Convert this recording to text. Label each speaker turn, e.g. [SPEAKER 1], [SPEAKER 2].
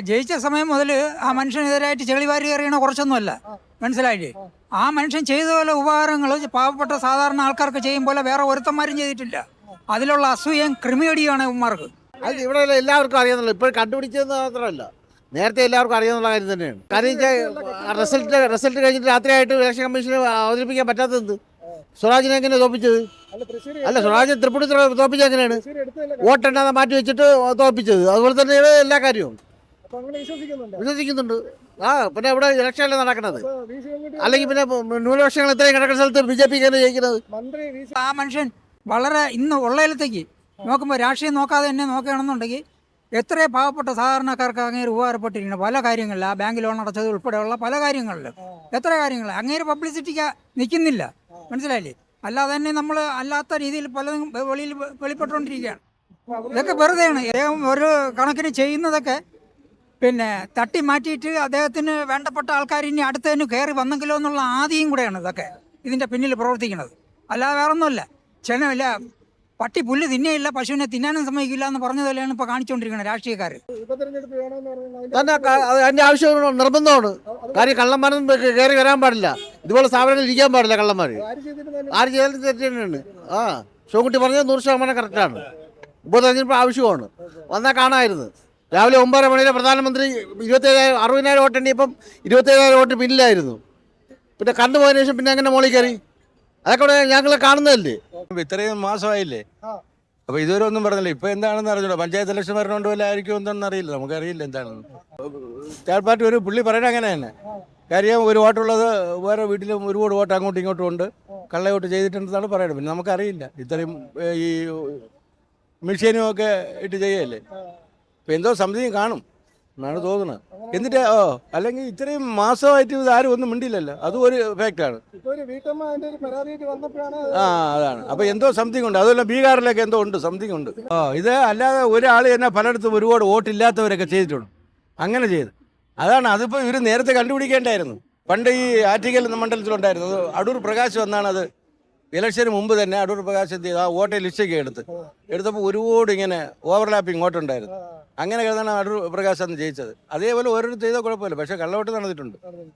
[SPEAKER 1] ജയിച്ച സമയം മുതൽ ആ മനുഷ്യനെതിരായിട്ട് ചെളിവാരി എറിയണ കുറച്ചൊന്നുമല്ല. മനസ്സിലായില്ലേ? ആ. മനുഷ്യൻ ചെയ്ത പോലെ ഉപകാരങ്ങൾ പാവപ്പെട്ട സാധാരണ ആൾക്കാർക്ക് ചെയ്യും പോലെ വേറെ ഒരുത്തന്മാരും ചെയ്തിട്ടില്ല. അതിലുള്ള അസൂയം ക്രിമിയടിയാണ് ഉമ്മാർക്ക്
[SPEAKER 2] അത് ഇവിടെ എല്ലാവർക്കും അറിയാന്നുള്ള ഇപ്പോൾ കണ്ടുപിടിച്ചതെന്ന് മാത്രമല്ല. നേരത്തെ എല്ലാവർക്കും അറിയാവുന്ന കാര്യം തന്നെയാണ്. കാര്യം റിസൾട്ട് റിസൾട്ട് കഴിഞ്ഞിട്ട് രാത്രിയായിട്ട് ഇലക്ഷൻ കമ്മീഷന് അവതരിപ്പിക്കാൻ പറ്റാത്തത് സ്വരാജിനെ എങ്ങനെ തോപ്പിച്ചത്? അല്ല സ്വരാജ് തൃപ്പൂണിത്തുറ തോപ്പിച്ചത് എങ്ങനെയാണ്? വോട്ടെണ്ണാതെ മാറ്റി വെച്ചിട്ട് തോപ്പിച്ചത്. അതുപോലെ തന്നെയാണ് എല്ലാ കാര്യവും. വിശ്വസിക്കുന്നുണ്ട്. ആ പിന്നെ ഇവിടെ ഇലക്ഷനല്ലേ നടക്കുന്നത്? അല്ലെങ്കിൽ പിന്നെ ന്യൂനപക്ഷങ്ങൾ ഇത്രയും കിടക്കുന്ന സ്ഥലത്ത് ബി ജെ പി ജയിക്കുന്നത്?
[SPEAKER 1] ആ മനുഷ്യൻ വളരെ ഇന്ന് ഉള്ളയിലത്തേക്ക് നോക്കുമ്പോൾ രാഷ്ട്രീയം നോക്കാതെ തന്നെ നോക്കുകയാണെന്നുണ്ടെങ്കിൽ എത്ര പാവപ്പെട്ട സാധാരണക്കാർക്ക് അങ്ങേര് ഉപകാരപ്പെട്ടിരിക്കുന്നു. പല കാര്യങ്ങളിൽ ആ ബാങ്ക് ലോൺ അടച്ചത് ഉൾപ്പെടെയുള്ള പല കാര്യങ്ങളിലും. എത്ര കാര്യങ്ങൾ? അങ്ങേര് പബ്ലിസിറ്റിക്ക് നിൽക്കുന്നില്ല. മനസ്സിലായില്ലേ? അല്ലാതെ തന്നെ നമ്മൾ അല്ലാത്ത രീതിയിൽ പലതും വെളിയിൽ വെളിപ്പെട്ടുകൊണ്ടിരിക്കുകയാണ്. ഇതൊക്കെ വെറുതെയാണ്. ഏകം ഒരു കണക്കിന് ചെയ്യുന്നതൊക്കെ പിന്നെ തട്ടി മാറ്റിയിട്ട് അദ്ദേഹത്തിന് വേണ്ടപ്പെട്ട ആൾക്കാർ ഇനി അടുത്തതിന് കയറി വന്നെങ്കിലോ എന്നുള്ള ആദ്യം കൂടെയാണ് ഇതൊക്കെ ഇതിന്റെ പിന്നിൽ പ്രവർത്തിക്കുന്നത്. അല്ലാതെ വേറൊന്നുമല്ല. ക്ഷണമില്ല പട്ടി പുല്ല് തിന്നയില്ല പശുവിനെ തിന്നാനും സമ്മതിക്കില്ല എന്ന് പറഞ്ഞതല്ലാണ് ഇപ്പോൾ കാണിച്ചുകൊണ്ടിരിക്കുന്നത് രാഷ്ട്രീയക്കാർ
[SPEAKER 2] തന്നെ അതിന്റെ ആവശ്യം നിർബന്ധമാണ്. കാര്യം കള്ളന്മാരും കയറി വരാൻ പാടില്ല. ഇതുപോലെ സ്ഥാപനങ്ങളിൽ ഇരിക്കാൻ പാടില്ല കള്ളന്മാർ ആര് ചെയ്താലും തെറ്റാണ് ആ ഷോകുട്ടി പറഞ്ഞത് നൂറ് ശതമാനം കറക്റ്റാണ് ഉപതെരഞ്ഞെടുപ്പ് ആവശ്യമാണ്. വന്നാൽ കാണാമായിരുന്നു രാവിലെ ഒമ്പതര മണിയിലെ പ്രധാനമന്ത്രി ഇരുപത്തേഴായിരം അറുപതിനായിരം വോട്ട് എണ്ണിയപ്പം ഇരുപത്തേഴായിരം വോട്ട് പിന്നിലായിരുന്നു പിന്നെ കണ്ടു പോയതിനു ശേഷം പിന്നെ അങ്ങനെ മോളി കയറി? അതൊക്കെ ഞങ്ങൾ കാണുന്നതല്ലേ?
[SPEAKER 3] ഇത്രയും മാസമായില്ലേ? അപ്പൊ ഇതുവരെ ഒന്നും പറഞ്ഞില്ല. ഇപ്പൊ എന്താണെന്ന് അറിഞ്ഞൂടാ? പഞ്ചായത്ത് ഇലക്ഷൻ വരണോണ്ട് വല്ല ആയിരിക്കും എന്താണെന്ന് അറിയില്ല. നമുക്കറിയില്ല എന്താണെന്ന്. തേർഡ് പാർട്ടി ഒരു പുള്ളി പറയണ അങ്ങനെ തന്നെ. കാര്യം ഒരു വോട്ടുള്ളത് വേറെ വീട്ടിലും ഒരുപാട് വോട്ട് അങ്ങോട്ടും ഇങ്ങോട്ടും ഉണ്ട്. കള്ള വോട്ട് ചെയ്തിട്ടുണ്ടെന്നാണ് പറയുന്നത് പിന്നെ നമുക്കറിയില്ല. ഇത്രയും ഈ മെഷീനും ഒക്കെ ഇട്ട് ചെയ്യല്ലേ? ഇപ്പൊ എന്തോ സംതിങ് കാണും. എന്നാണ് തോന്നുന്നത്. എന്നിട്ട് ഓ അല്ലെങ്കിൽ ഇത്രയും മാസമായിട്ട് ഇത് ആരും ഒന്നും മിണ്ടില്ലല്ലോ അതും ഒരു ഫാക്റ്റാണ് ആ അതാണ്. അപ്പോൾ എന്തോ സംതിങ് ഉണ്ട്. അതുമല്ല ബീഹാറിലൊക്കെ എന്തോ ഉണ്ട് സംതിങ് ഉണ്ട്. ഓ ഇത് അല്ലാതെ ഒരാൾ തന്നെ പലയിടത്തും ഒരുപാട് വോട്ടില്ലാത്തവരൊക്കെ ചെയ്തിട്ടുണ്ട്. അങ്ങനെ ചെയ്ത്. അതാണ് അതിപ്പോൾ ഇവർ നേരത്തെ കണ്ടുപിടിക്കേണ്ടായിരുന്നു. പണ്ട് ഈ ആറ്റിക്കൽ മണ്ഡലത്തിലുണ്ടായിരുന്നു. അത് അടൂർ പ്രകാശ് വന്നാണ് അത് ഇലക്ഷന് മുമ്പ് തന്നെ അടൂർ പ്രകാശ് എന്ത് ചെയ്തു? ആ വോട്ടെ ലിസ്റ്റൊക്കെ എടുത്ത്. എടുത്തപ്പോൾ ഒരുപാട് ഇങ്ങനെ ഓവർലാപ്പിംഗ് വോട്ടുണ്ടായിരുന്നു. അങ്ങനെ കരുതാണ് അടൂർ പ്രകാശ് അന്ന് ജയിച്ചത്. അതേപോലെ ഓരോരുത്തർ ചെയ്താൽ കുഴപ്പമില്ല. പക്ഷേ കള്ളവോട്ട് നടന്നിട്ടുണ്ട്.